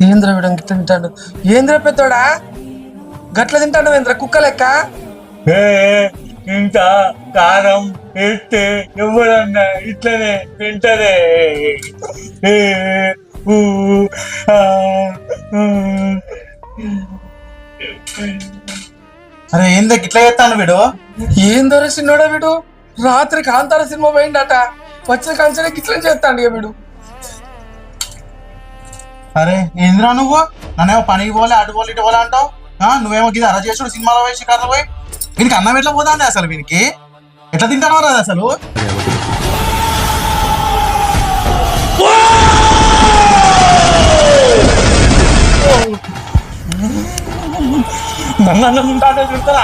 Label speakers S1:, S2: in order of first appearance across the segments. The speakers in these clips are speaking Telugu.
S1: ఏంద్ర వీడు గిట్ల తింటాడు? ఏంద్ర పెద్దోడా? గట్ల తింటాడు ఏంద్ర? కుక్క లెక్క?
S2: ఏ, ఇంత కారం ఎత్తే ఎవరన్నా ఇట్లనే ఏ, ఊ.
S3: అరే ఏందా ఇట్లా చేస్తాను వీడు?
S1: ఏందోర సిన్నోడా వీడు? రాత్రి కాంతార సినిమా పోయిండట. వచ్చిన కంచెనే గిట్ల చేస్తాడు ఇక వీడు.
S3: అరే ఏందిరా నువ్వు? నన్నేమో పనికి పోలే అటు పోలే ఇటు పోలే అంటావు? నువ్వేమో గిది అరా చేసుడు సినిమాలో పోయి కర్ర పోయి? వీనికి అన్నం ఎట్లా పోదా అండి అసలు వీనికి? ఎట్లా తింటానో రాదు అసలు?
S2: నన్ను అన్నం తింటానే చూస్తారా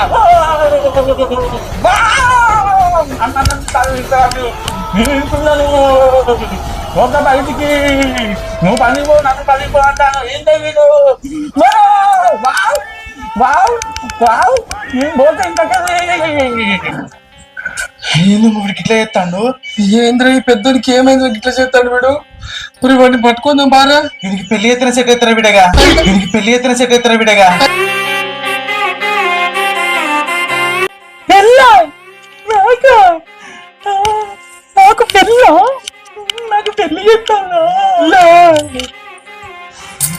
S2: అన్నం తింటానే తింటారా ఒక బయటికి నువ్వు పని పో నన్ను పని పో అంటాను ఏంటో వీడు వావ్! వావ్! వావ్! నేను పోతే
S3: ఏంది వీడికి ఇట్లా చేస్తాడు
S1: ఏంద్ర ఈ పెద్దోనికి ఏమైంది గిట్ల చేస్తాడు వీడు మరి వాడిని పట్టుకుందాం బారా
S3: వీనికి పెళ్ళి ఎత్తిన సెట్ ఎత్తారా విడగా వీనికి పెళ్ళి ఎత్తిన సెట్ ఎత్తారా విడగా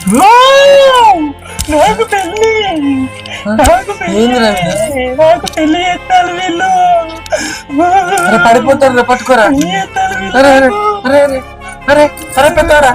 S2: నాకు పెళ్ళి నాకు పెళ్ళి నాకు పెళ్ళి చేస్తాను వీళ్ళు.
S1: అరే పడిపోతాడు రే పట్టుకోరా అరే అరే అరే అరే పెద్దోడా